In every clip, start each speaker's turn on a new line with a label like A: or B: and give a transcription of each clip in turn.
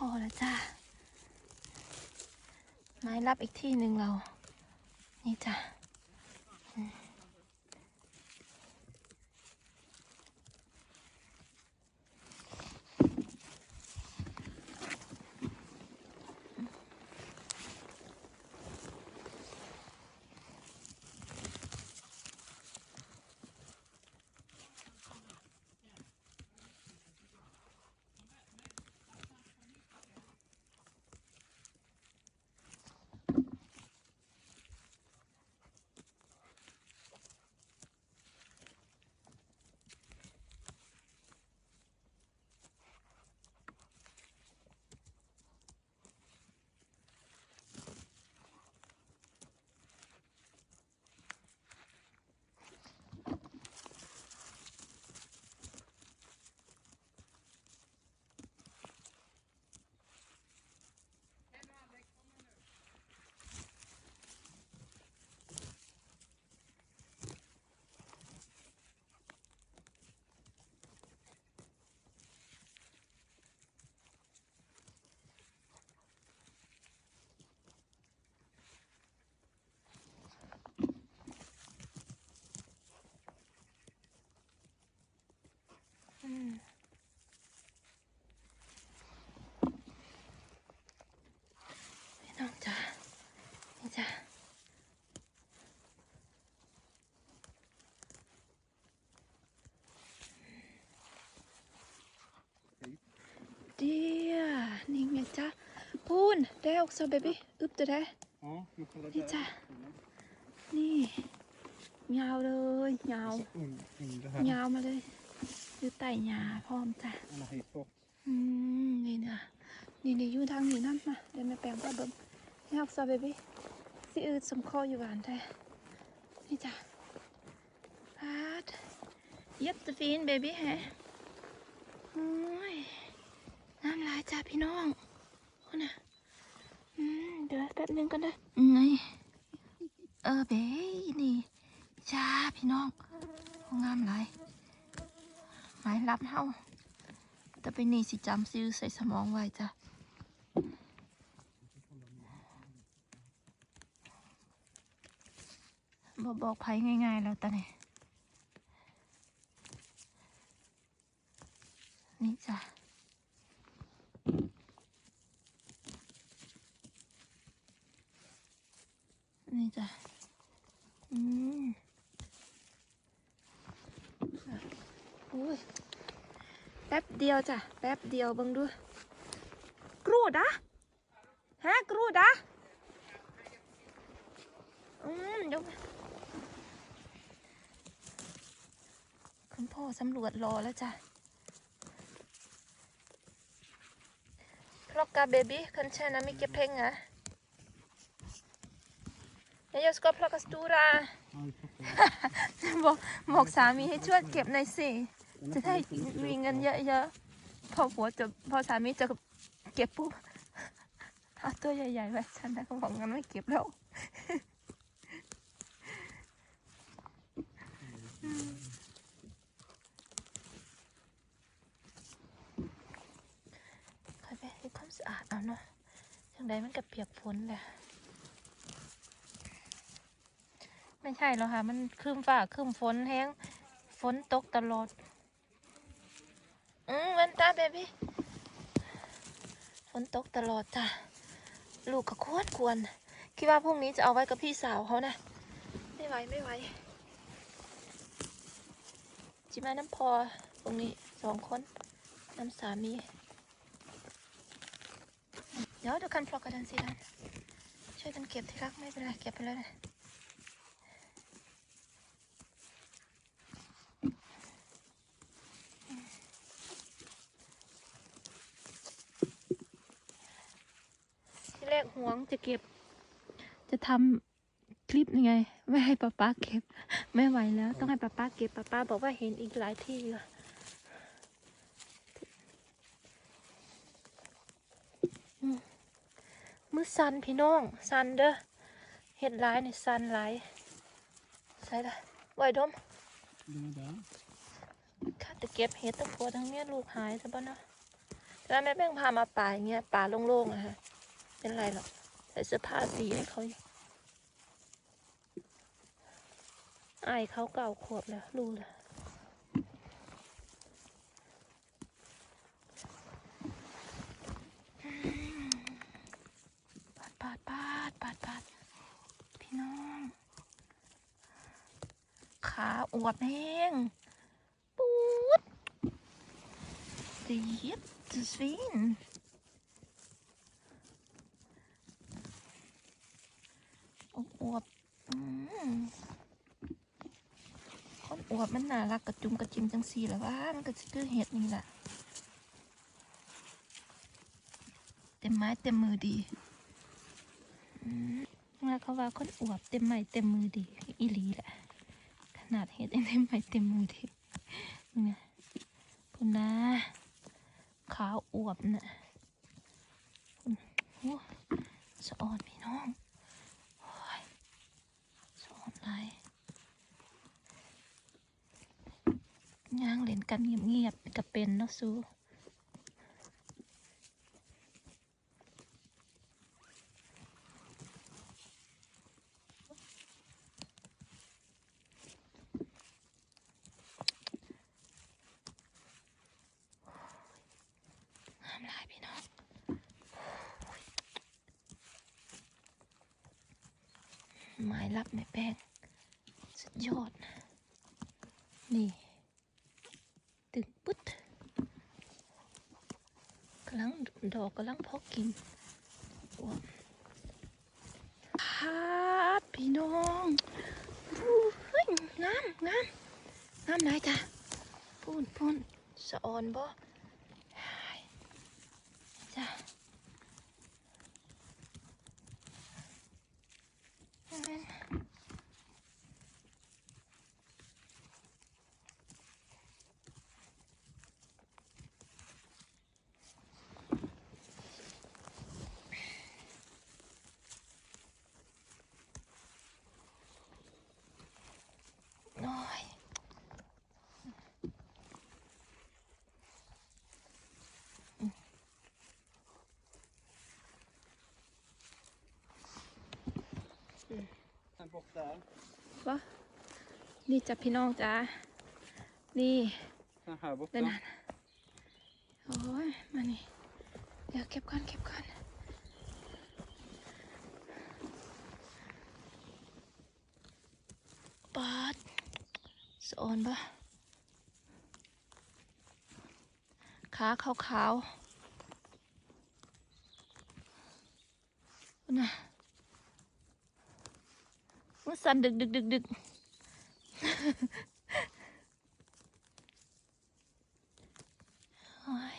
A: พอแล้วจ้าไม้รับอีกที่หนึ่งเรา นี่จ้ะอืมอืมพี่น้องจ้านี่จ้าเดียนี่ไงจ้า พูนได้ออกซะเบบี้อึบจะได้
B: Ja, nu kollar
A: Lite.
B: där.
A: นี่ยาวเลยยาว
B: Alltså un- under här.
A: ยาวมาเลยอยู่ใต้หญ้าพร้อมจ้ะ
B: Han har hejt bort.
A: อืมนี่นะนี่นี่อยู่ทางนี้นั่นมาเดี๋ยวแม่แปลงพ่อเบิ้งนี่เอาซาเบบี้สิอืดสมคออยู่หวานแท้นี่จ้ะพาดยับตะฟีนเบบี้แฮะโอ้ยน้ำลายจ้าพี่น้องโอ้น่ะอืม เดี๋ยวแป๊บนึงกันนะไงเออเบ้นี่จ้าพี่น้องโอ้งามหลายหมายรับเฮาแต่เป็นนี่สิจำซื้อใส่สมองไว้จ้ะบอบอกไผง่ายๆแล้วตาเนี่ยนี่จ้ะ นี่จ้ะ อืมอะโอ้ย แป๊บเดียวจ้ะ แป๊บเดียวเบิ่งดู กรูดอะฮะกรูดอะอืมเดี๋ยวคุณพ่อสำรวจรอแล้วจ้ะ Plocka baby, kan tjäna mycket pengar. Men jag ska plocka stora.
B: Ja, vi plockar.
A: บอ กบอกบอกสามีให้ช่วยเก็บหน่อยสิ จะได้มีเงินเยอะๆ พอผัวจะพอสามีจะเก็บปุ๊บเอาตัวใหญ่ๆไว้ฉันนะเขาบอกงั้นไม่เก็บแล้วค่อยไปให้ความสะอาดเอาเนาะจังใดมันก็เปียกฝนแหละ ไม่ใช่หรอกค่ะ มันครึมฟ้าครึมฝนแห้งฝนตกตลอด อืมวันตาเบบี้ฝนตกตลอดจ้ะ ลูกก็ควรควร คิดว่าพรุ่งนี้จะเอาไว้กับพี่สาวเขานะ ไม่ไหวไม่ไหว จิมาน้ำพอพรุ่งนี้สองคนน้ำสามี เดี๋ยวเดี๋ยวกันพลอกกันสิดันช่วยกันเก็บที่รักไม่เป็นไรเก็บไปเลยนะ ที่แรก หวงจะเก็บ จะทำคลิปยังไง ไม่ให้ป้าป้าเก็บ ไม่ไหวแล้ว ต้องให้ป้าป้าเก็บป้าป้าบอกว่าเห็นอีกหลายที่อยู่อืมมือสันพี่น้องสันเด้อเห็ดหลายนี่สันหลายใส่ละไหวดมข้าจะเก็บเห็ดตะโพทั้งเนี้ยลูกหายซะบ้านะแล้วแม่แป้งพามาป่าอย่างเงี้ยป่าโล่งๆอะฮะ เป็นไรหรอกใส่เสื้อผ้าสีให้เขาอยู่อายเขาเก่าขวบแล้วรู้เลยปาดปาดปาดปาดปาดพี่น้อง ขาอวบแห้งปูดดีดจะสวินอวบอวบอืมคนอ วบมันน่ารักกระจุมกระจิมจังสีแหละว่ามันก็คือเห็ดนี่แหละเต็มไม้เต็มมือดีอแล้วเขาว่าคนอวบเต็มไม้เต็มมือดีอีหลีแหละขนาดเห็ดเต็มไม้เต็มมือดีนี่ยพุ่นะขาวอวบน่ะพุ่นโอ้สะอ่อนพี่น้องโอ้ยสะอ่อนไรย่างเล่น กันเงียบๆกับเป็นเนาะซูห้ามลายพี่น้องหมายรับแม่แป้งสุดยอด นี่ ตึงปุ๊ดกำลังดอกกำลังพอกินอ้วกครับพี่น้องเฮ้ยงามงามงามไหนจ้ะพูนพูนสะออนบ่ อัน
B: ปกสาม
A: วะนี่จ้ะพี่น้องจ้านี่
B: อาหารปก
A: เดิน
B: สาม
A: นานโอ้ยมานี่เดี๋ยวเก็บก่อนเก็บก่อนปาดสะออนปะขาขาวขาวๆน่ะมัน สั่นดึกดึกดึกดึกโอ้ย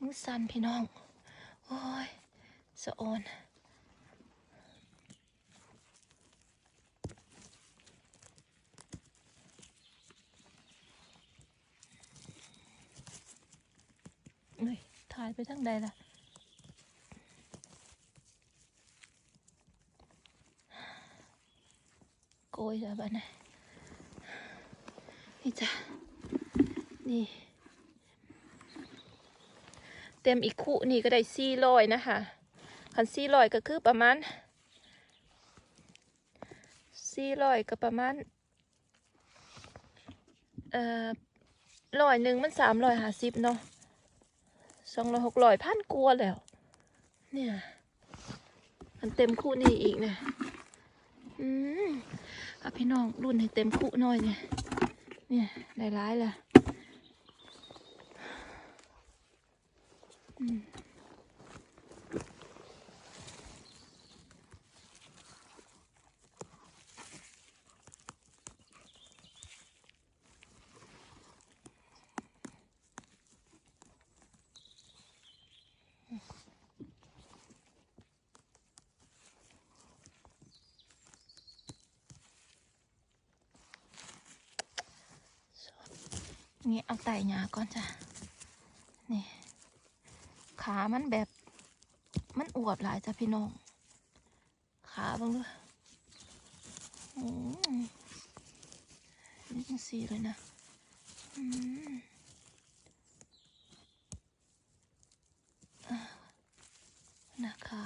A: มือสั่นพี่น้อง โอ้ยสะออนเอ้ยถ่ายไปทางใดล่ะ โกยจ้ะบ้านนะนี่จ้ะนี่ เต็มอีกคู่นี่ก็ได้สี่ร้อยนะคะคันสี่ร้อยก็คือประมาณสี่ร้อยก็ประมาณเอ่อร้อยหนึ่งมันสามร้อยห้าสิบเนาะสองร้อยหกร้อยพันกว่าแล้ว เนี่ย มันเต็มคู่นี่อีกเนี่ยอืมอะ พี่น้องรุ่นให้เต็มคู่หน่อยเนี่ย เนี่ยได้ร้ายและ ไต่หยาก่อนจ้ะ นี่ ขามันแบบ มันอวบหลายจ้ะพี่น้อง ขาบ้างด้วยนี่เป็นสีเลยนะนะคะ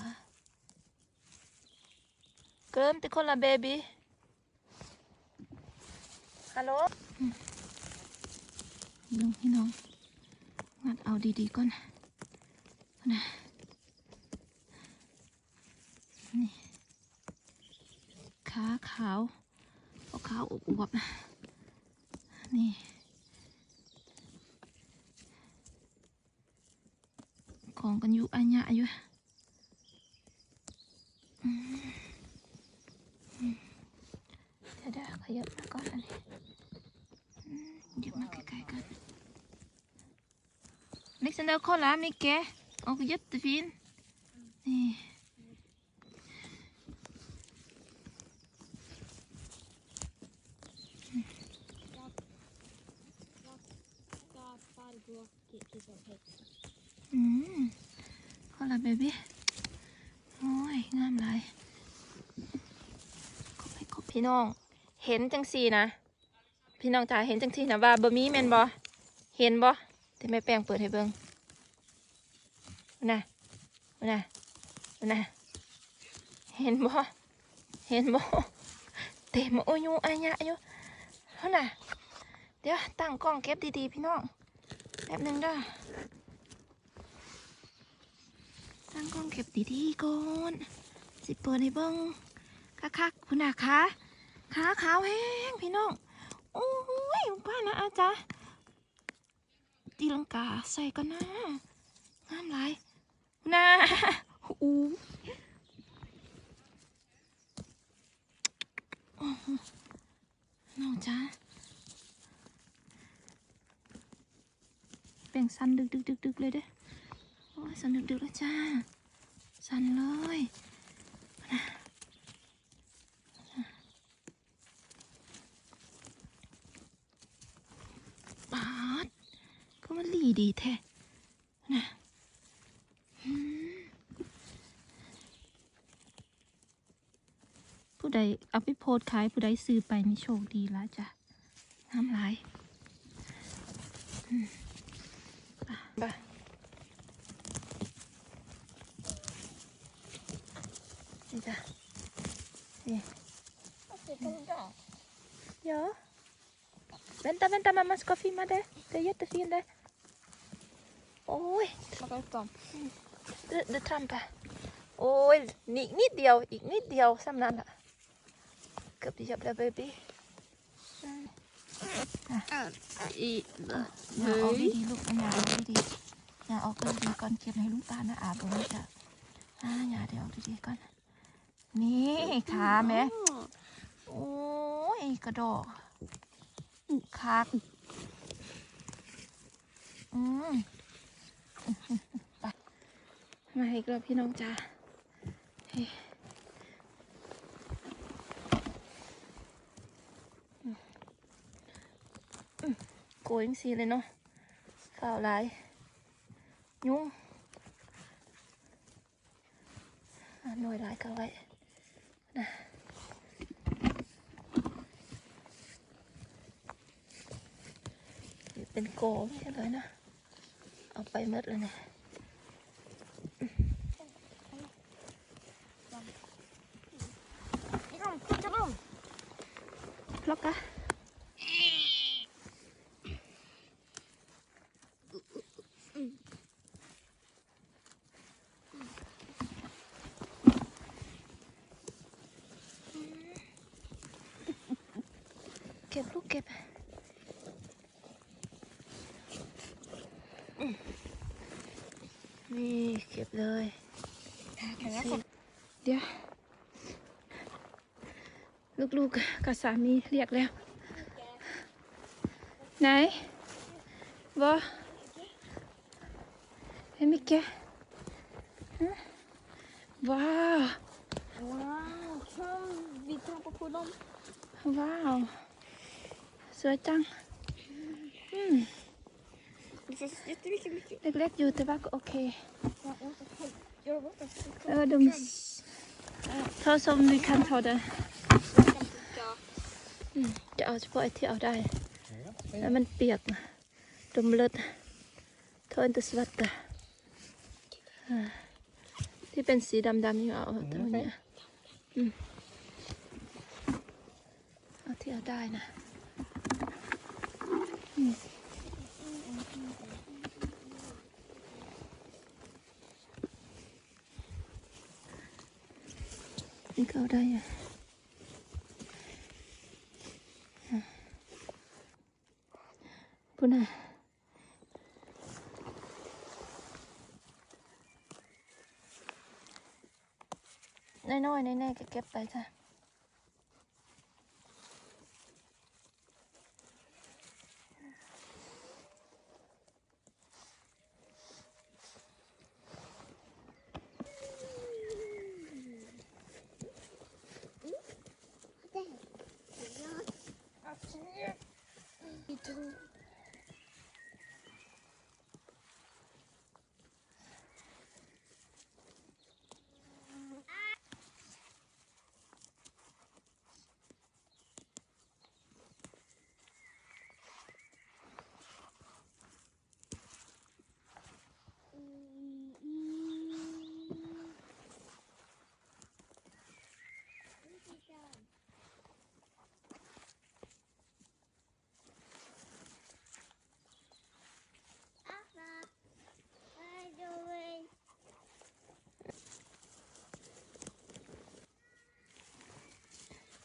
A: เกิมติคนละเบบี้ฮัลโหล ลงพี่น้อง งัดเอาดีๆก่อนนะนี่ขาขาวเอาขาวอวบๆนะนี่ ของกันอยู่อันยะอยู่อืมอืมเดี๋ยวเดี๋ยวขยับมาก่อนอันนี้อืมเดี๋ยวมาใกล้ๆกัน sen de kolla Micke. Och jättefin. Nej. Mm. Kolla baby. Oj, งามหลายขอบให้ขอบพี่น้อง เห็นจังสีนะ พี่น้องจ๋าเห็นจังสีนะว่าบะมีแมนบ่เห็นบ่แต่แม่แป้งเปิดให้เบิ่ง น่ะน่ะน่ะเห็นบ่เห็นบ่เต็มโอ้ยยูอายะอยู่เท่าน่ะเดี๋ยวตั้งกล้องเก็บดีๆพี่น้องแป๊บหนึงเด้อตั้งกล้องเก็บดีๆก่อนสิเปิดให้เบิ่งคักๆคุณน่ะขาขาขาวแห้งพี่น้องโอ้ยป้านะอาจารย์ตีลังกาใส่กันนะงามหลาย นะอู้น้องจ้าแบ่งสันดึกดึกดึกดึกเลยเด้อโอ้ยสันดึกดึกแล้วจ้า สันเลยนะปาดก็มันหลีดีแท้นะอืมผู้ใดเอาไปโพสต์ขายผู้ใดซื้อไปมีโชคดีแล้วจ้ะน้ำลายอืมอะไปนี่จ้ะนี่ Ja. Vänta, vänta mamma ska filma det. Det är jättefint det. Oj,
C: Plocka upp dem.
A: du, du trampar. Oj, ni, nitt เดียว อีกนิดเดียวสำนั้นอะ เกือบจะยับแล้วเบบี้
C: I...
A: อย่าออกดีลูกอย่าออกดีอย่าออกดีก่อนเก็บให้ลุงตาหนะอาบตรงนี้จ้ะอย่าเดี๋ยวออกดีก่อนนี่ขาแม่โอ้ยกระโดอกคักอืมมาอีกแล้วพี่น้องจ้าเฮ้ยอืมอืมโกยจังสีเลยเนาะฝ่าวหลาย ยุ่งอะหน่วยหลายก็ไว้นะเป็นโกไม่ใช่เลยนะ เอาไปหมดเลยเนี่ย
C: Inom, plocka dem!
A: Plocka. Ket ลูกเก็บอืมนี่เก็บเลย
C: Kan jag få?
A: เดี๋ยวลูกๆกับสามีเรียกแล้ว ไหนวะเฮ้ยมิกเกะฮะว้าว
C: Wow, kom! Vi trampar på dem.
A: ว้าว สวยจังเล็กๆอยู่แต่ว่าก็โอเคเออดมเท่าสมดีคันเท่าเดิม
C: Jag kan plocka.
A: อืมจะเอาเฉพาะไอ้ที่เอาได้ แล้วมันเปียกดมเลือดเท่าอันตสวัตตะอ่าที่เป็นสีดำๆนี่เอาตรงนี้อืมที่เอาได้นะนี่เอาได้นะ น้อยๆแน่ๆก็เก็บไป จ้ะ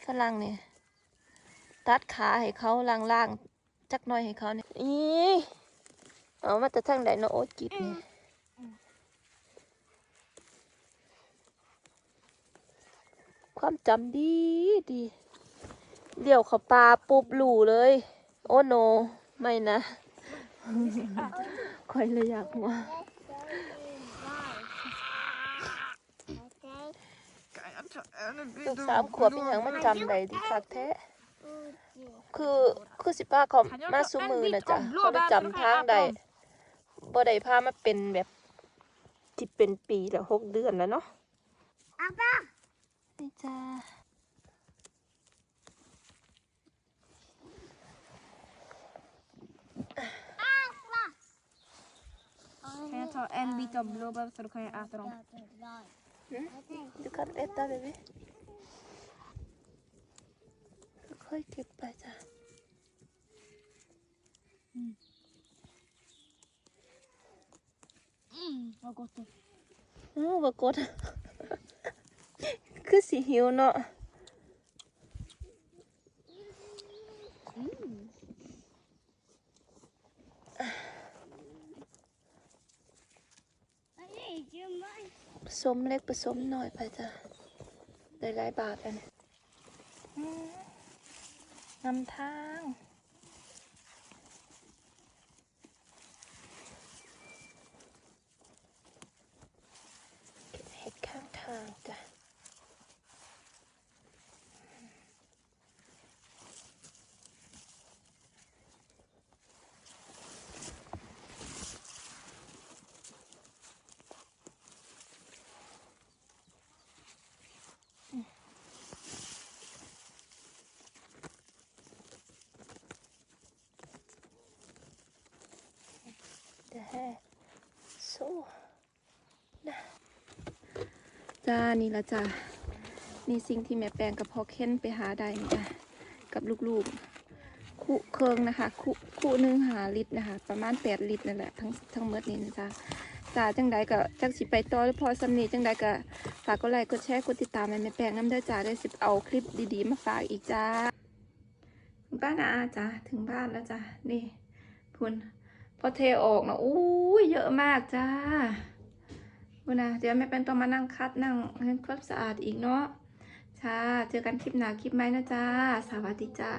A: ฝรั่งเนี่ยตัดขาให้เขาล่างๆจักหน่อยให้เขาเนี่ยอีเอามาแต่ทั้งใดเนาะโอ๊ตกิดเนี่ยความจำดีดีเดี๋ยวเขาปลาปุ๊บหลู่เลย โอ้โน ไม่นะคอยเลยอยากหัว ลูกสามขวบเป็นอย่างมันจำได้ดีคักแท้คือคือสิป้าเขามาซุมือนะจ๊ะเขาได้จำทางได้บ่ได้พามาเป็นแบบที่เป็นปีแล้วหกเดือนแล้วเนาะนี่จ้า
C: Kan jag ta en bit av blåbär så då kan jag äta dem?
A: ดูคัดเอตตาเบบี้ค่อยๆเก็บไปจ้ะ
C: Mm, vad gott det
A: อ้าวบกดคือสีหิวเนาะผสม เล็กผสมหน่อยไปจ้ะได้หลายบาทอันนี้นำทางเก็บเห็ดข้างทางจ้ะ เดี๋ยวให้โซ่นะจ้านี่ละจ้านี่สิ่งที่แม่แปลงกับพ่อเค้นไปหาได้นี่จ้ะกับลูกๆ คู่เคิงนะคะคู่คู่หนึงหาลิตรนะคะ ประมาณแปดลิตรนั่นแหละทั้งทั้งหมดนี่นะจ๊ะจ้าจังใดก็จักสิไปต่อหรือพอสำนีจังใดก็ฝากกดไลค์กดแชร์กดติดตามให้แม่แปลงน้ำเด้อจ้าได้สิบเอาคลิปดีๆ มาฝากอีกจ้าถึงบ้านนะอาจ้าถึงบ้านแล้วจ้านี่พุน พอเทออกนะอู้ยเยอะมากจ้าพุนนะเดี๋ยวแม่เป็นต้องมานั่งคัดนั่งให้ความสะอาดอีกเนาะจ้าเจอกันคลิปหน้าคลิปไหมนะจ้า สวัสดีจ้า